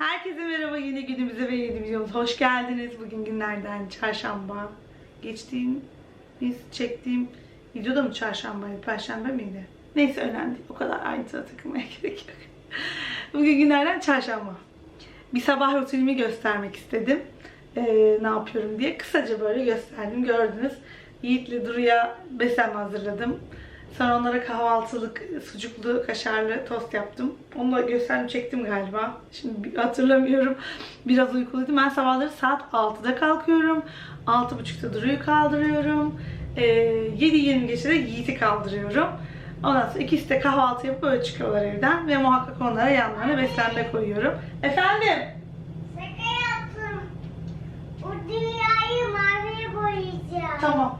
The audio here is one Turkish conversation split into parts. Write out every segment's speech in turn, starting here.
Herkese merhaba yeni günümüze ve yeni videomuza hoş geldiniz. Bugün günlerden çarşamba. Geçtiğim, biz çektiğim video da mı çarşambaydı, perşembe miydi? Neyse önemli değil. O kadar ayrıntıya takılmaya gerek yok. Bugün günlerden çarşamba. Bir sabah rutinimi göstermek istedim. Ee, ne yapıyorum diye. Kısaca böyle gösterdim. Gördünüz. Yiğit'le Duru'ya beslenme hazırladım. Sonra onlara kahvaltılık sucuklu, kaşarlı tost yaptım. Onu da gösterdim, çektim galiba. Şimdi hatırlamıyorum. Biraz uykuluydum. Ben sabahları saat 6'da kalkıyorum. 6.30'da Duru'yu kaldırıyorum. Ee, 7.20 geçe de Yiğit'i kaldırıyorum. Ondan sonra ikisi de kahvaltı yapıp böyle çıkıyorlar evden. Ve muhakkak onlara yanlarına beslenme koyuyorum. Efendim? Şaka yaptım. O dünyayı maviye boyayacağım. Tamam.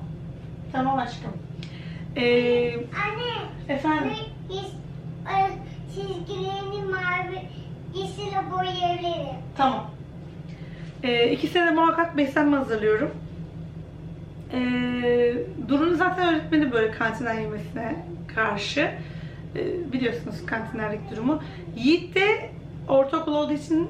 Tamam aşkım. Ee, Anne. efendim? His, e, çizgilerini mavi yeşile boyayabilirim. Tamam. Ee, ikisine de muhakkak beslenme hazırlıyorum. Ee, Duru'nun zaten öğretmeni böyle kantinden yemesine karşı. Ee, biliyorsunuz kantinlerdeki durumu. Yiğit de ortaokul olduğu için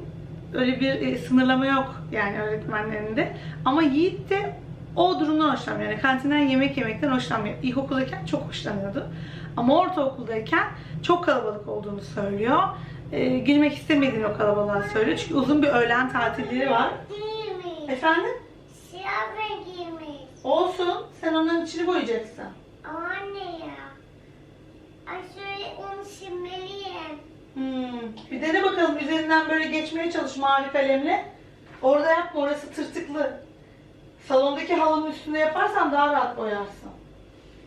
öyle bir e, sınırlama yok yani öğretmenlerinde. Ama Yiğit de o durumdan hoşlanmıyor. Yani kantinden yemek yemekten hoşlanmıyor. İlkokuldayken çok hoşlanıyordu. Ama ortaokuldayken çok kalabalık olduğunu söylüyor. Ee, girmek istemediğini o kalabalığa söylüyor. Çünkü uzun bir öğlen tatilleri var. Giymiş. Efendim? Siyah renk giymiş. Olsun. Sen onların içini boyayacaksın. Ama anne ya. Ay şöyle onu silmeliyim. Hmm. Bir dene bakalım üzerinden böyle geçmeye çalış mavi kalemle. Orada yapma orası tırtıklı. Salondaki halının üstünde yaparsan daha rahat boyarsın.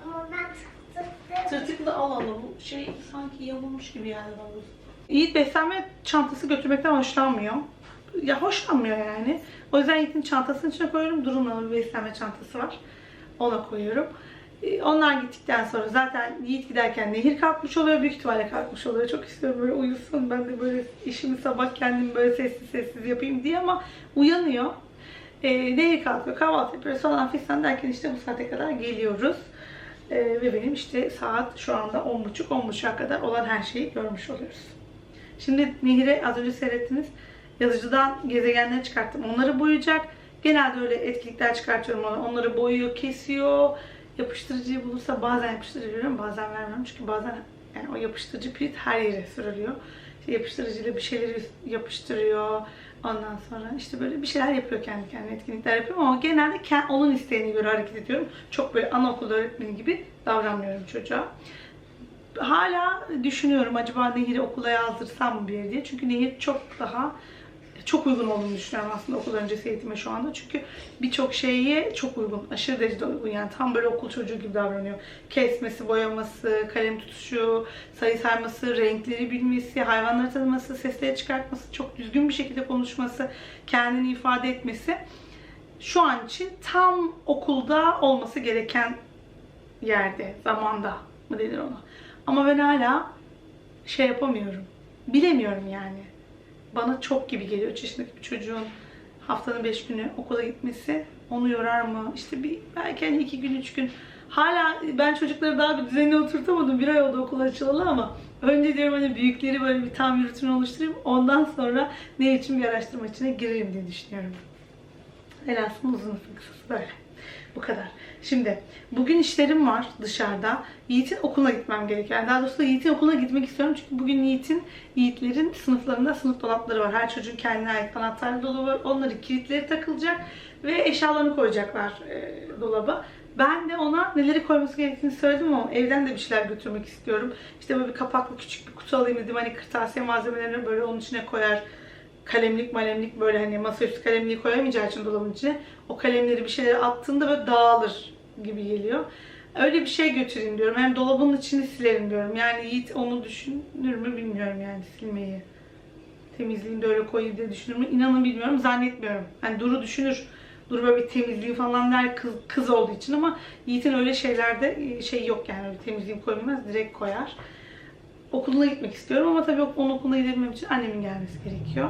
Ama ben tık tık tık. Tırtıklı al al bu şey sanki yamulmuş gibi yani havuz. Yiğit beslenme çantası götürmekten hoşlanmıyor. Ya hoşlanmıyor yani. O yüzden Yiğit'in çantasının içine koyuyorum. Durumla bir beslenme çantası var. Ona koyuyorum. Ee, Onlar gittikten sonra zaten Yiğit giderken Nehir kalkmış oluyor. Büyük ihtimalle kalkmış oluyor. Çok istiyorum böyle uyusun. Ben de böyle işimi sabah kendim böyle sessiz sessiz yapayım diye ama uyanıyor. Ee, Nehir kalkıyor. Kahvaltı yapıyoruz falan fistan derken işte bu saate kadar geliyoruz. Ee, ve benim işte saat şu anda 10.30 10.30'a kadar olan her şeyi görmüş oluyoruz. Şimdi Nehir'e az önce seyrettiniz. Yazıcıdan gezegenleri çıkarttım. Onları boyayacak. Genelde öyle etkinlikler çıkartıyorum ona. Onları boyuyor, kesiyor. Yapıştırıcıyı bulursa bazen yapıştırıcı veriyorum, bazen vermiyorum. Çünkü bazen yani o yapıştırıcı pirit her yere sürülüyor. İşte yapıştırıcıyla bir şeyleri yapıştırıyor. Ondan sonra işte böyle bir şeyler yapıyor kendi kendine etkinlikler yapıyorum ama genelde onun isteğine göre hareket ediyorum. Çok böyle anaokul öğretmeni gibi davranmıyorum çocuğa hala düşünüyorum acaba Nehir'i okula yazdırsam mı bir yere diye. Çünkü Nehir çok daha çok uygun olduğunu düşünüyorum aslında okul öncesi eğitime şu anda. Çünkü birçok şeye çok uygun. Aşırı derecede uygun. Yani tam böyle okul çocuğu gibi davranıyor. Kesmesi, boyaması, kalem tutuşu, sayı sayması, renkleri bilmesi, hayvanları tanıması, sesleri çıkartması, çok düzgün bir şekilde konuşması, kendini ifade etmesi. Şu an için tam okulda olması gereken yerde, zamanda mı denir ona. Ama ben hala şey yapamıyorum. Bilemiyorum yani. Bana çok gibi geliyor 3 yaşındaki bir çocuğun haftanın 5 günü okula gitmesi. Onu yorar mı? İşte bir belki hani 2 gün 3 gün. Hala ben çocukları daha bir düzenine oturtamadım. Bir ay oldu okul açılalı ama önce diyorum hani büyükleri böyle bir tam bir rutin oluşturayım. Ondan sonra ne için bir araştırma içine gireyim diye düşünüyorum. Velhasıl uzun kısası böyle. Bu kadar. Şimdi bugün işlerim var dışarıda. Yiğit'in okuluna gitmem gerekiyor. Yani daha doğrusu Yiğit'in okuluna gitmek istiyorum. Çünkü bugün Yiğit'in, Yiğitlerin sınıflarında sınıf dolapları var. Her çocuğun kendine ait anahtarlı dolabı var. Onların kilitleri takılacak ve eşyalarını koyacaklar e, dolaba. Ben de ona neleri koyması gerektiğini söyledim ama evden de bir şeyler götürmek istiyorum. İşte böyle bir kapaklı küçük bir kutu alayım dedim. Hani kırtasiye malzemelerini böyle onun içine koyar kalemlik malemlik böyle hani masaüstü kalemliği koyamayacağı için dolabın içine o kalemleri bir şeylere attığında böyle dağılır gibi geliyor. Öyle bir şey götüreyim diyorum. Hem dolabın içini silerim diyorum. Yani Yiğit onu düşünür mü bilmiyorum yani silmeyi. Temizliğini de öyle koyayım diye düşünür mü? İnanın bilmiyorum. Zannetmiyorum. Hani Duru düşünür. Duru böyle bir temizliği falan der kız, kız olduğu için ama Yiğit'in öyle şeylerde şey yok yani öyle temizliğini koymaz. Direkt koyar. Okuluna gitmek istiyorum ama tabii onun okuluna gidebilmem için annemin gelmesi gerekiyor.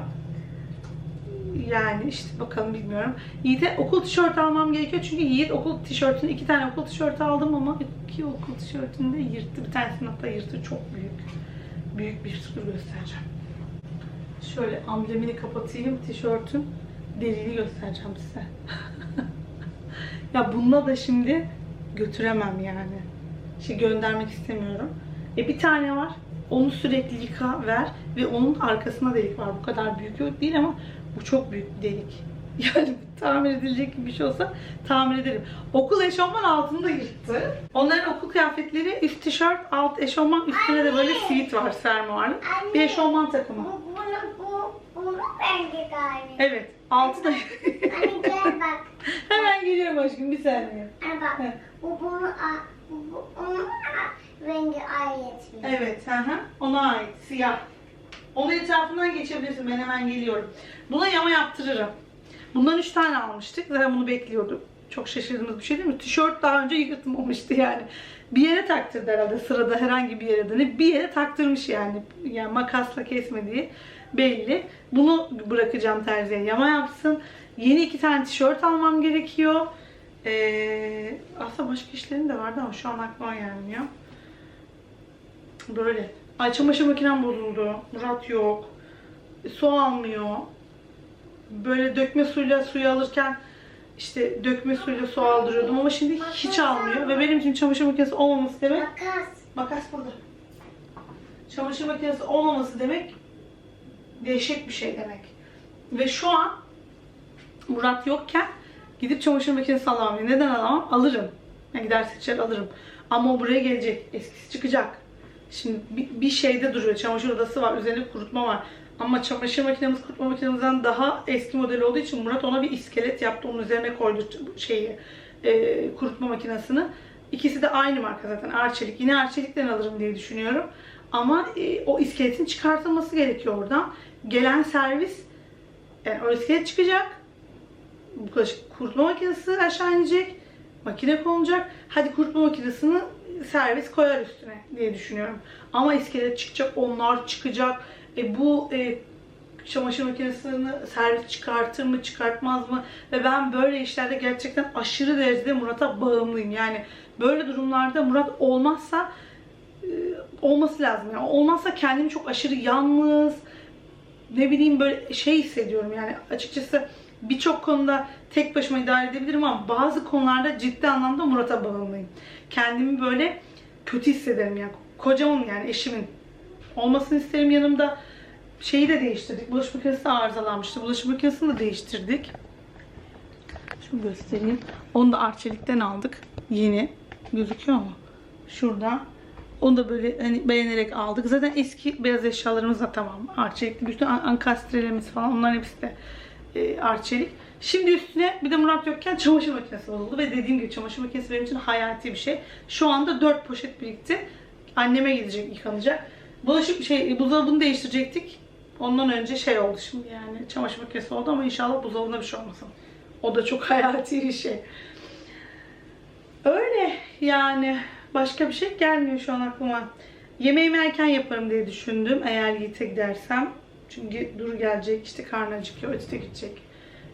Yani işte bakalım bilmiyorum. Yiğit'e okul tişörtü almam gerekiyor çünkü Yiğit okul tişörtünü iki tane okul tişörtü aldım ama iki okul tişörtünü de yırttı. Bir tanesini hatta yırttı çok büyük. Büyük bir sürü göstereceğim. Şöyle amblemini kapatayım tişörtün. Deriğini göstereceğim size. ya bununla da şimdi götüremem yani. Şey göndermek istemiyorum. E bir tane var. Onu sürekli yıka ver ve onun arkasına delik var. Bu kadar büyük yok değil ama bu çok büyük bir delik. Yani tamir edilecek gibi bir şey olsa tamir ederim. Okul eşofman altını da yırttı. Onların okul kıyafetleri üst tişört, alt eşofman, üstüne de böyle sivit var fermuarlı. Bir eşofman takımı. Bu, bunu, bu, bunu rengi galiba. Evet, altı da... Anne gel bak. Hemen geliyorum aşkım bir saniye. Anne bak. Bu bunu, bu, bu onun a- rengi ait. Evet, hı hı. Ona ait, siyah. Onun etrafından geçebilirsin, ben hemen geliyorum. Buna yama yaptırırım. Bundan üç tane almıştık, zaten bunu bekliyorduk. Çok şaşırdığımız bir şey değil mi? Tişört daha önce yırtmamıştı yani. Bir yere taktırdı herhalde sırada herhangi bir yere de. Bir yere taktırmış yani. Yani makasla kesmediği belli. Bunu bırakacağım terziye yama yapsın. Yeni iki tane tişört almam gerekiyor. Ee, aslında başka işlerim de vardı ama şu an aklıma gelmiyor. Böyle. Ay çamaşır makinem bozuldu. Murat yok. E, Su almıyor. Böyle dökme suyla suyu alırken işte dökme suyla su aldırıyordum ama şimdi hiç almıyor. Ve benim için çamaşır makinesi olmaması demek Makas. Makas burada. Çamaşır makinesi olmaması demek dehşet bir şey demek. Ve şu an Murat yokken gidip çamaşır makinesi alamam. Neden alamam? Alırım. Yani gider seçer alırım. Ama o buraya gelecek. Eskisi çıkacak. Şimdi bir, bir şeyde duruyor. Çamaşır odası var. Üzerinde kurutma var. Ama çamaşır makinemiz kurutma makinemizden daha eski model olduğu için Murat ona bir iskelet yaptı. Onun üzerine koydu şeyi e, kurutma makinesini. İkisi de aynı marka zaten Arçelik. Yine Arçelik'ten alırım diye düşünüyorum. Ama e, o iskeletin çıkartılması gerekiyor oradan. Gelen servis yani o iskelet çıkacak. Bu kurutma makinesi aşağı inecek. Makine konulacak. Hadi kurutma makinesini servis koyar üstüne diye düşünüyorum. Ama iskelet çıkacak, onlar çıkacak. E, bu e, çamaşır makinesini servis çıkartır mı çıkartmaz mı ve ben böyle işlerde gerçekten aşırı derecede Murat'a bağımlıyım yani böyle durumlarda Murat olmazsa e, olması lazım yani olmazsa kendimi çok aşırı yalnız ne bileyim böyle şey hissediyorum yani açıkçası birçok konuda tek başıma idare edebilirim ama bazı konularda ciddi anlamda Murat'a bağımlıyım. Kendimi böyle kötü hissederim yani. Kocamın yani eşimin olmasını isterim yanımda. Şeyi de değiştirdik. Bulaşık makinesi de arızalanmıştı. Bulaşık makinesini de değiştirdik. Şunu göstereyim. Onu da Arçelik'ten aldık. Yeni. Gözüküyor mu? Şurada. Onu da böyle hani beğenerek aldık. Zaten eski beyaz eşyalarımız da tamam. Arçelik'li. Bütün an- ankastrelerimiz falan onların hepsi de e, Arçelik. Şimdi üstüne bir de Murat yokken çamaşır makinesi oldu ve dediğim gibi çamaşır makinesi benim için hayati bir şey. Şu anda 4 poşet birikti. Anneme gidecek, yıkanacak. Bulaşık şey buzdolabını değiştirecektik. Ondan önce şey oldu şimdi yani çamaşır makinesi oldu ama inşallah buzdolabına bir şey olmasın. O da çok hayati bir şey. Öyle yani başka bir şey gelmiyor şu an aklıma. Yemeğimi erken yaparım diye düşündüm eğer Yiğit'e gidersem. Çünkü Duru gelecek işte karnı acıkıyor, ötüte gidecek.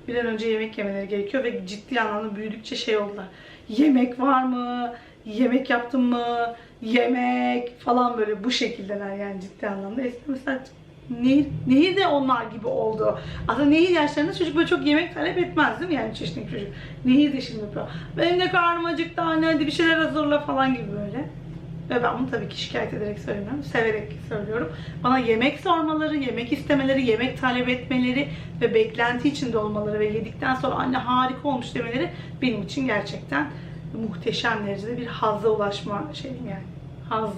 Bir an önce yemek yemeleri gerekiyor ve ciddi anlamda büyüdükçe şey oldular. Yemek var mı? Yemek yaptın mı? Yemek falan böyle bu şekildeler yani ciddi anlamda. Eskiden mesela Nehir, Nehir de onlar gibi oldu. Aslında Nehir yaşlarında çocuk böyle çok yemek talep etmez değil mi yani 3 yaşındaki çocuk. Nehir de şimdi yapıyor. Benim de karnım acıktı anne hadi bir şeyler hazırla falan gibi böyle. Ve ben bunu tabii ki şikayet ederek söylemiyorum. Severek söylüyorum. Bana yemek sormaları, yemek istemeleri, yemek talep etmeleri ve beklenti içinde olmaları ve yedikten sonra anne harika olmuş demeleri benim için gerçekten muhteşem derecede bir hazza ulaşma şeyim yani. Haz,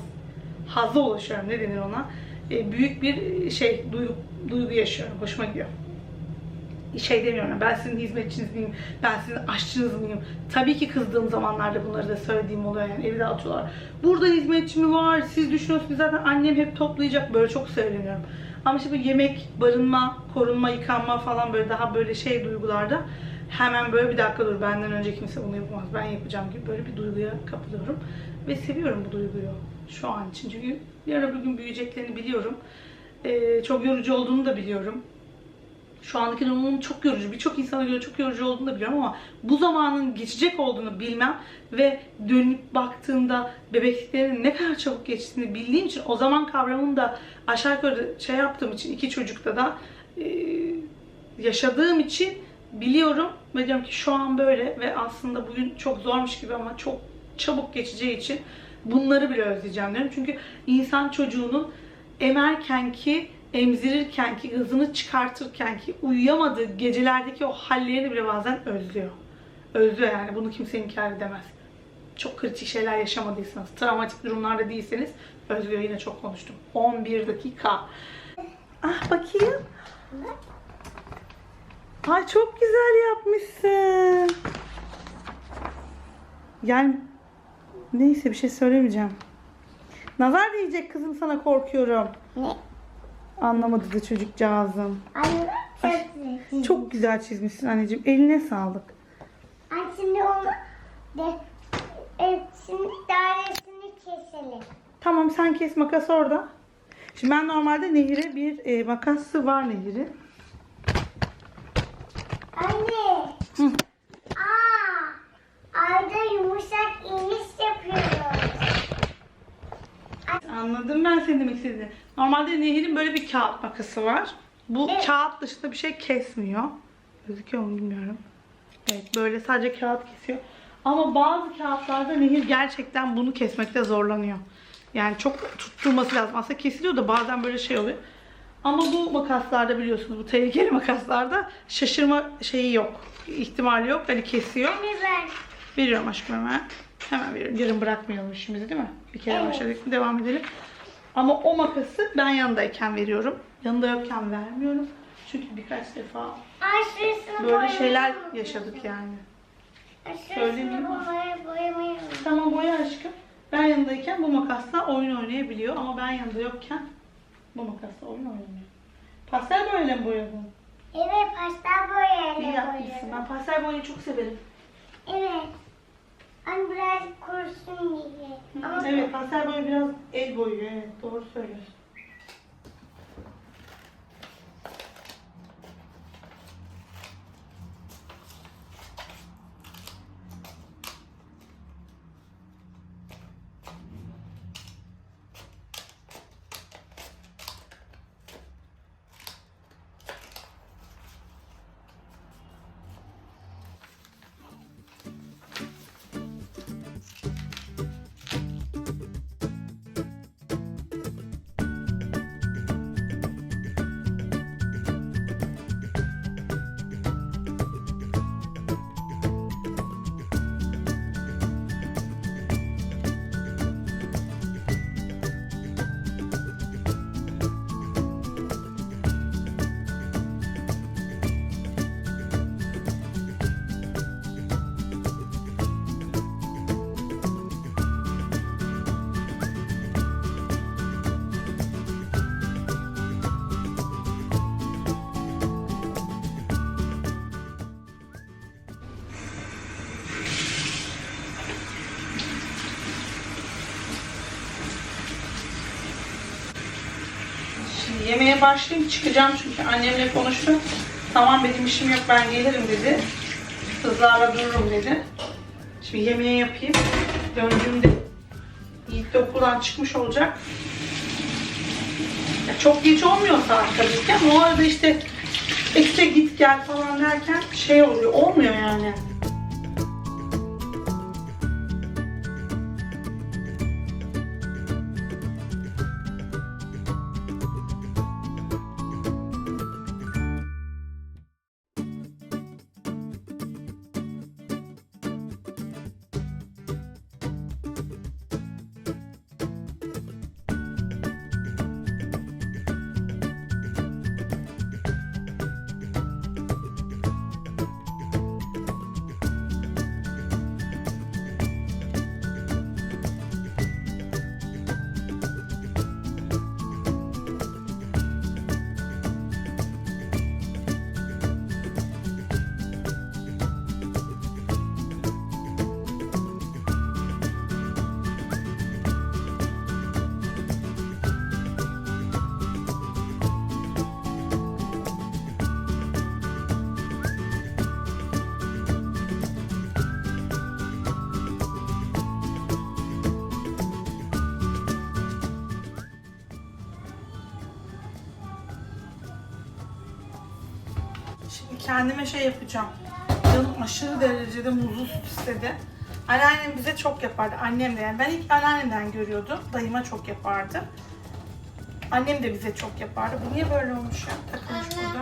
hazza ulaşıyorum. Ne denir ona? E, büyük bir şey, duygu, duygu yaşıyorum. Hoşuma gidiyor şey demiyorum ben sizin hizmetçiniz miyim, ben sizin aşçınız mıyım? Tabii ki kızdığım zamanlarda bunları da söylediğim oluyor yani evi dağıtıyorlar. Burada hizmetçi mi var, siz düşünüyorsunuz zaten annem hep toplayacak böyle çok söyleniyorum. Ama işte bu yemek, barınma, korunma, yıkanma falan böyle daha böyle şey duygularda hemen böyle bir dakika dur benden önce kimse bunu yapamaz ben yapacağım gibi böyle bir duyguya kapılıyorum. Ve seviyorum bu duyguyu şu an için çünkü yarın bir gün büyüyeceklerini biliyorum. Ee, çok yorucu olduğunu da biliyorum. Şu andaki durumum çok yorucu. Birçok insana göre çok yorucu olduğunu da biliyorum ama bu zamanın geçecek olduğunu bilmem ve dönüp baktığımda bebekliklerin ne kadar çabuk geçtiğini bildiğim için o zaman kavramını da aşağı yukarı şey yaptığım için iki çocukta da e, yaşadığım için biliyorum ve diyorum ki şu an böyle ve aslında bugün çok zormuş gibi ama çok çabuk geçeceği için bunları bile özleyeceğim diyorum. Çünkü insan çocuğunun emerken ki, emzirirken ki, hızını çıkartırken ki uyuyamadığı gecelerdeki o hallerini bile bazen özlüyor. Özlüyor yani bunu kimse inkar edemez. Çok kritik şeyler yaşamadıysanız, travmatik durumlarda değilseniz özlüyor yine çok konuştum. 11 dakika. Ah bakayım. Ay çok güzel yapmışsın. Yani neyse bir şey söylemeyeceğim. Nazar değecek kızım sana korkuyorum. Ne? Anlamadı da çocukcağızım. Anne çok Çok güzel çizmişsin anneciğim. Eline sağlık. Ay şimdi onu de, e, şimdi dairesini keselim. Tamam sen kes makas orada. Şimdi ben normalde Nehir'e bir e, makası var Nehir'in. Anne. Hı. Aa, ayda yumuşak iniş yapıyoruz. Anladım ben senin demek istediğini. Normalde Nehir'in böyle bir kağıt makası var. Bu Evet. kağıt dışında bir şey kesmiyor. Gözüküyor mu bilmiyorum. Evet böyle sadece kağıt kesiyor. Ama bazı kağıtlarda Nehir gerçekten bunu kesmekte zorlanıyor. Yani çok tutturması lazım. Aslında kesiliyor da bazen böyle şey oluyor. Ama bu makaslarda biliyorsunuz bu tehlikeli makaslarda şaşırma şeyi yok. ihtimali yok. Hani kesiyor. Veriyorum aşkım hemen. Hemen veriyorum. Yarın bırakmayalım işimizi değil mi? Bir kere Evet. başladık mı devam edelim. Ama o makası ben yanındayken veriyorum. Yanında yokken vermiyorum. Çünkü birkaç defa böyle şeyler yaşadık yani. Söyleyeyim boyamayı. Tamam boya aşkım. Ben yanındayken bu makasla oyun oynayabiliyor ama ben yanında yokken bu makasla oyun oynamıyor. Pastel boyayla mı boyadın? Evet pastel İyi boyayla yapmışsın. boyadım. Ben pastel boyayı çok severim. Evet. Anne biraz kurusun diye. Ama Evet pastel boyu biraz el boyuyor. Evet doğru söylüyorsun. Yemeğe başlayayım çıkacağım çünkü annemle konuştum. Tamam benim işim yok ben gelirim dedi. Kızlarla dururum dedi. Şimdi yemeği yapayım. Döndüğümde Yiğit de okuldan çıkmış olacak. Ya çok geç olmuyor saat tabii ki ama o arada işte ekstra git gel falan derken şey oluyor. Olmuyor yani. Kendime şey yapacağım. Canım aşırı derecede muzlu süt istedi. Anneannem bize çok yapardı. Annem de yani. Ben ilk anneannemden görüyordum. Dayıma çok yapardı. Annem de bize çok yapardı. Bu niye böyle olmuş ya? Takılmış Anne. burada.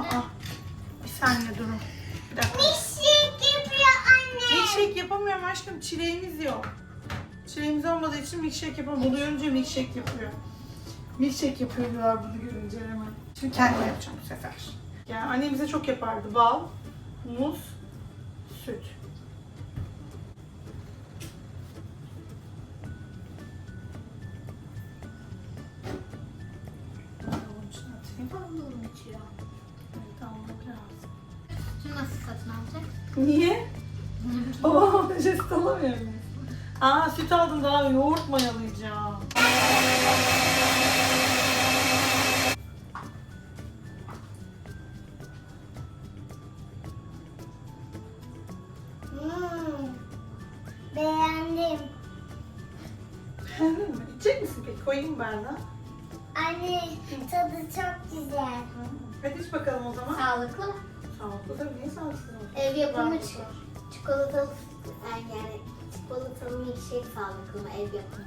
Aa, bir saniye durun. Bir dakika. Milkshake yapıyor anne. Milkshake yapamıyorum aşkım. Çileğimiz yok. Çileğimiz olmadığı için milkshake yapamıyorum. Bunu görünce milkshake yapıyor. Milkshake yapıyor diyorlar bunu görünce hemen. Şimdi kendim yapacağım bu sefer. Yani annem bize çok yapardı. Bal, muz, süt. Nasıl satın alacak? Niye? Oo, jest alamıyor muyuz? Aa süt aldım daha yoğurt mayalayacağım. De. Anne tadı çok güzel. Hadi iç bakalım o zaman. Sağlıklı. Sağlıklı tabii. Niye sağlıksız olsun? Ev yapımı çi- çikolatalı yani çikolatalı milkshake sağlıklı mı ev yapımı?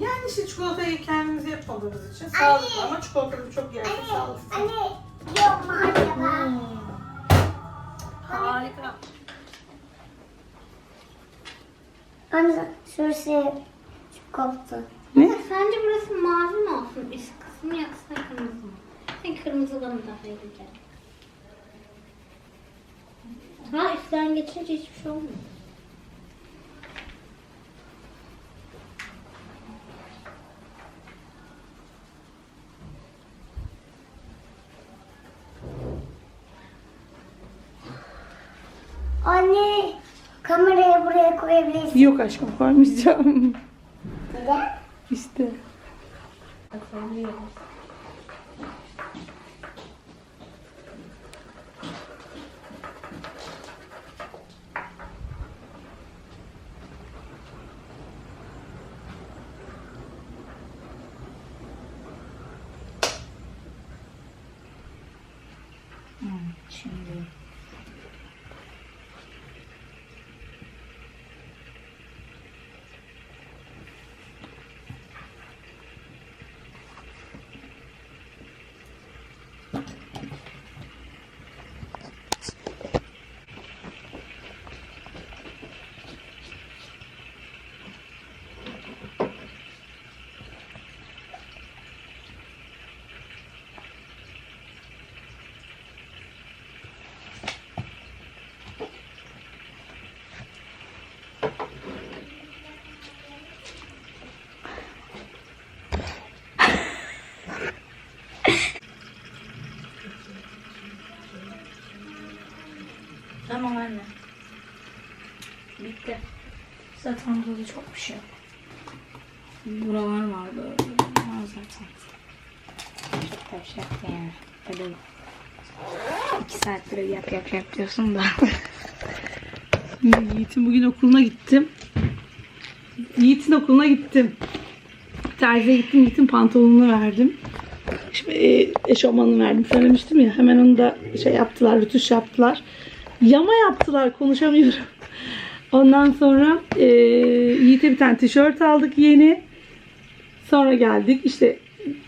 Yani işte çikolatayı kendimiz yapmadığımız için sağlıklı ama çikolatalı çok yersek sağlıksız. Anne yok mu acaba? Hmm. Harika. Anne şurası koptu. Ne? Sence burası mavi mi olsun üst kısmı yoksa kırmızı mı? Ben kırmızı bana daha iyi geldi. Ha üstten geçince hiçbir şey olmuyor. Anne kamerayı buraya koyabilirsin. Yok aşkım koymayacağım. İşte. Şimdi. Tamam anne. Bitti. Zaten burada çok bir şey yok. Buralar var böyle. Var zaten. Bir şey yani. Öyle iki saattir yap yap yap diyorsun da. Yiğit'in bugün okuluna gittim. Yiğit'in okuluna gittim. Terziye gittim, Yiğit'in pantolonunu verdim. Şimdi e, eşofmanını verdim söylemiştim ya. Hemen onu da şey yaptılar, rütuş yaptılar. Yama yaptılar, konuşamıyorum. Ondan sonra e, Yiğit'e bir tane tişört aldık yeni. Sonra geldik işte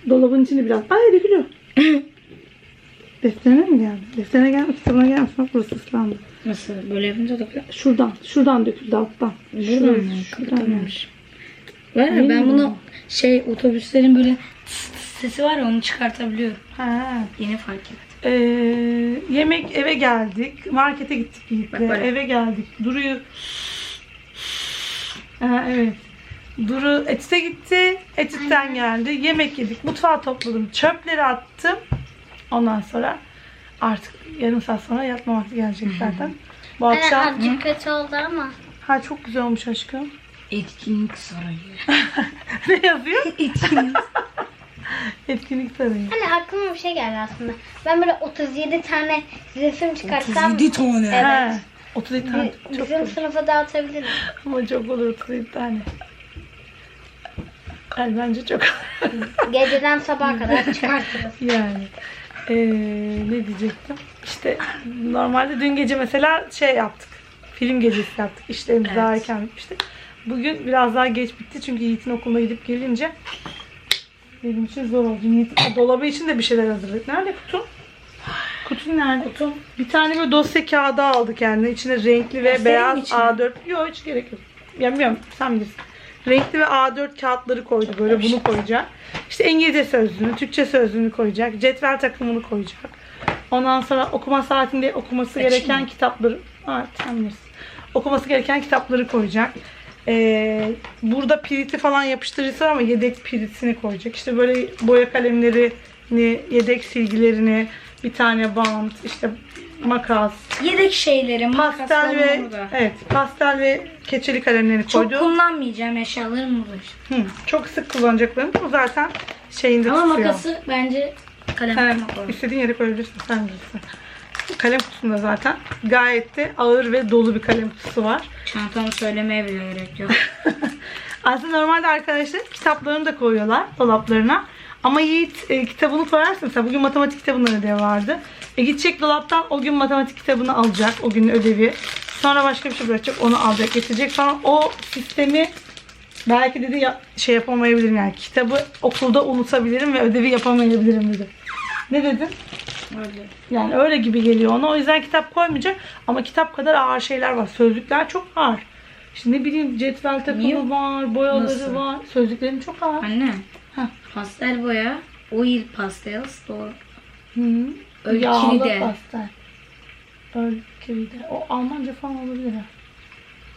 dolabın içinde biraz. Ay dökülüyor. Defterine mi geldi? Defterine geldi, kitabına gelmiş. Bak burası ıslandı. Nasıl? Böyle yapınca da Şuradan, şuradan döküldü alttan. Şuradan, mı? şuradan. Var ya ben bunu şey otobüslerin böyle tıs tıs sesi var ya onu çıkartabiliyorum. Ha. Yeni fark ettim. Ee, yemek eve geldik. Markete gittik Yiğit'le. Bak böyle. Eve geldik. Duru'yu ha, evet. Duru Etit'e gitti. Etit'ten geldi. Yemek yedik. Mutfağı topladım. Çöpleri attım. Ondan sonra artık yarım saat sonra yatma vakti gelecek zaten. Bu Hani akşam azıcık kötü oldu ama. ha çok güzel olmuş aşkım. Etkinlik sarayı. ne yazıyor? Etkinlik. Etkinlik sarayı. Hani aklıma bir şey geldi aslında. Ben böyle 37 tane resim çıkartsam. tane. Evet. Ha, 37 tane. bi- Çok Bizim olur. sınıfa dağıtabilirim. Ama çok olur 37 tane. Yani bence çok Geceden sabaha kadar çıkartırız. yani. Ee, ne diyecektim? İşte normalde dün gece mesela şey yaptık. Film gecesi yaptık. İşlerimiz Evet. daha erken bitmişti. Bugün biraz daha geç bitti çünkü Yiğit'in okuluna gidip gelince benim için zor oldu. Dolabı için de bir şeyler hazırladık. Nerede kutu? Kutu nerede? Kutum. Bir tane böyle dosya kağıdı aldı kendine. İçine renkli ve senin beyaz için mi? A4. Yok hiç gerek yok. Ya bilmiyorum sen bilirsin. Renkli ve A4 kağıtları koydu böyle bunu koyacak. İşte İngilizce sözlüğünü, Türkçe sözlüğünü koyacak. Cetvel takımını koyacak. Ondan sonra okuma saatinde okuması Açayım gereken mı? kitapları... Ha, sen bilirsin. Okuması gereken kitapları koyacak. Ee, burada piriti falan yapıştırıcısı var ama yedek piritini koyacak. İşte böyle boya kalemlerini, yedek silgilerini, bir tane bant, işte makas, Yedek şeylerim, pastel makaslarım ve burada. evet pastel ve keçeli kalemlerini Çok koydu. kullanmayacağım eşyalarım burada. Hı, çok sık kullanacaklarım. Bu zaten şeyinde Ama tutuyor. makası bence kalem Evet, istediğin yere koyabilirsin sen bilirsin. Kalem kutusunda zaten gayet de ağır ve dolu bir kalem kutusu var. Çantamı söylemeye bile gerek yok. Aslında normalde arkadaşlar kitaplarını da koyuyorlar dolaplarına. Ama Yiğit e, kitabını koyarsın. Mesela bugün matematik kitabının ödevi vardı. E, gidecek dolaptan o gün matematik kitabını alacak. O günün ödevi. Sonra başka bir şey bırakacak. Onu alacak. Getirecek falan. O sistemi belki dedi ya, şey yapamayabilirim yani. Kitabı okulda unutabilirim ve ödevi yapamayabilirim dedi. Ne dedin? Öyle. Yani öyle gibi geliyor ona. O yüzden kitap koymayacak. Ama kitap kadar ağır şeyler var. Sözlükler çok ağır. İşte ne bileyim cetvel takımı Niye? var, boyaları Nasıl? var. Sözlüklerim çok ağır. Anne. Heh. Pastel boya, oil pastels, doğru. Hı -hı. Kilide. pastel. Kilide. O Almanca falan olabilir.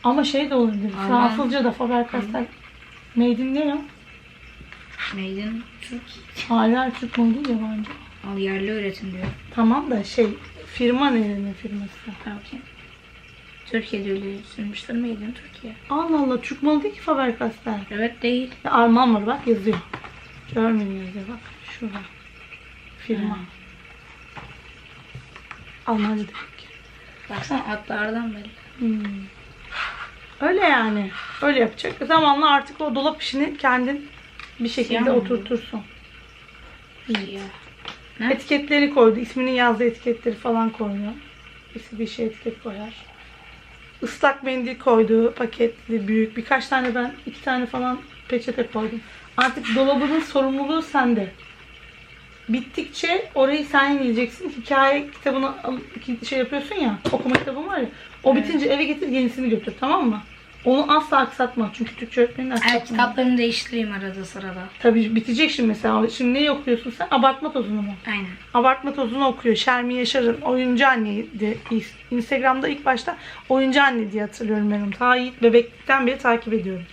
Ama şey de olabilir. Alman. Fransızca da Faber-Castell. Made in ne ya? Made in Turkey. Hala Türk değil yabancı. Al yerli üretim diyor. Tamam da şey firma nerenin firması? Okey. Türkiye'de öyle sürmüşler in Türkiye. Allah Allah Türk malı değil ki Faber-Castell. Evet değil. Ya Alman var bak yazıyor. Germany yazıyor bak. Şurada. Firma. Ha. Almanca demek. Baksana atlardan belli. Hmm. Öyle yani. Öyle yapacak. Zamanla artık o dolap işini kendin bir şekilde Siyah oturtursun. Ya. Ne? Etiketleri koydu. isminin yazdığı etiketleri falan koyuyor. İstediği şey etiket koyar. Islak mendil koydu. Paketli, büyük. Birkaç tane ben, iki tane falan peçete koydum. Artık dolabının sorumluluğu sende. Bittikçe orayı sen yenileyeceksin. Hikaye kitabını iki şey yapıyorsun ya. Okuma kitabın var ya. O bitince eve getir yenisini götür tamam mı? Onu asla aksatma. Çünkü Türkçe öğretmenin Evet aksatma. kitaplarımı değiştireyim arada sırada. Tabii bitecek şimdi mesela. Şimdi neyi okuyorsun sen? Abartma tozunu mu? Aynen. Abartma tozunu okuyor. Şermi Yaşar'ın oyuncu anneydi. Instagram'da ilk başta oyuncu anne diye hatırlıyorum ben onu. Ta Yiğit bebeklikten beri takip ediyorum.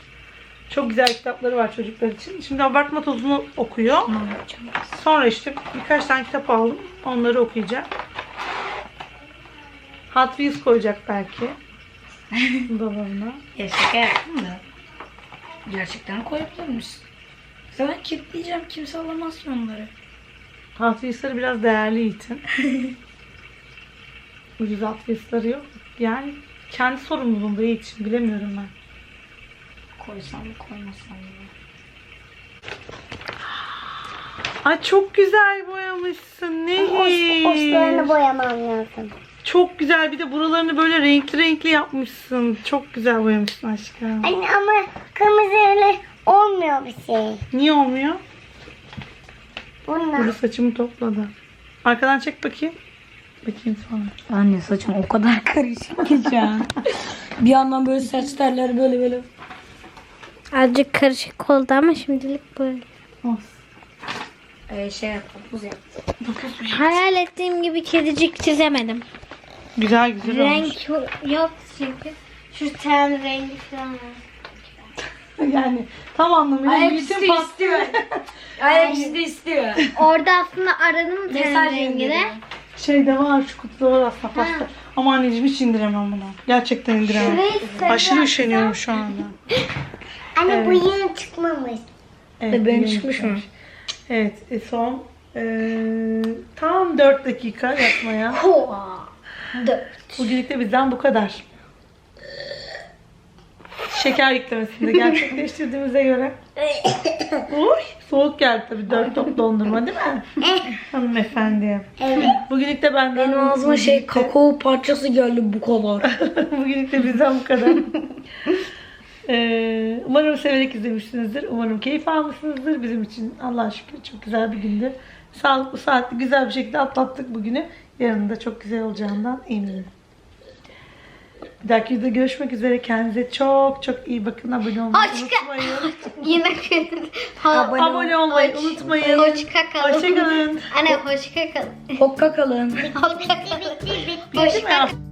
Çok güzel kitapları var çocuklar için. Şimdi abartma tozunu okuyor. Sonra işte birkaç tane kitap aldım. Onları okuyacak. Hot Wheels koyacak belki. Dolabına. Ya şaka yaptım da. Gerçekten koyabilir misin? Zaten kilitleyeceğim. Kimse alamaz ki onları. Wheels'ları biraz değerli Yiğit'in. Ucuz Wheels'ları yok. Yani kendi sorumluluğunda Yiğit için bilemiyorum ben. Koysam mı koymasam mı? Ay çok güzel boyamışsın. Ne Uçlarını boyamam lazım. Çok güzel. Bir de buralarını böyle renkli renkli yapmışsın. Çok güzel boyamışsın aşkım. Anne ama kırmızı olmuyor bir şey. Niye olmuyor? Bunlar. Burada saçımı topladı. Arkadan çek bakayım. Bakayım sonra. Anne saçım o kadar karışık ki şu an. bir yandan böyle saç telleri böyle böyle. Azıcık karışık oldu ama şimdilik böyle. Olsun. Ee, şey yaptım, buz yaptım. Hayal ettiğim gibi kedicik çizemedim. Güzel güzel olmuş. Renk yok çünkü. Şu ten rengi falan var. Yani tam anlamıyla Ayak bütün üstü pas- istiyor. Ayak üstü istiyor. Orada aslında aradım ten Mesaj rengini. gönderiyor. Şeyde var şu kutuda var aslında pasta. Ama anneciğim hiç indiremem bunu. Gerçekten indiremem. Şurayı Aşırı üşeniyorum şu anda. Anne bu yeni çıkmamış. Evet, benim çıkmış mı? Evet e, son e, tam 4 dakika yapmaya. Dört. Bugünlük de bizden bu kadar. şeker yüklemesini de gerçekleştirdiğimize göre. Uy, soğuk geldi tabii. Dört top dondurma değil mi? Hanımefendi. Evet. Bugünlük de benden... Benim ağzıma şey kakao parçası geldi bu kadar. Bugünlük de bizden bu kadar. Ee, umarım severek izlemişsinizdir. Umarım keyif almışsınızdır. Bizim için Allah'a şükür çok güzel bir gündü. Sağlıklı, saatli, güzel bir şekilde atlattık bugünü. Yarın da çok güzel olacağından eminim. Bir dahaki videoda görüşmek üzere. Kendinize çok çok iyi bakın. Abone olmayı Hoşça- unutmayın. Yine kötü. Abone- Abone olmayı Hoş- unutmayın. Hoşça kalın. Hoşçakalın. Anne hoşça kalın. Hokka kalın. Hoşça kalın. Bitti mi?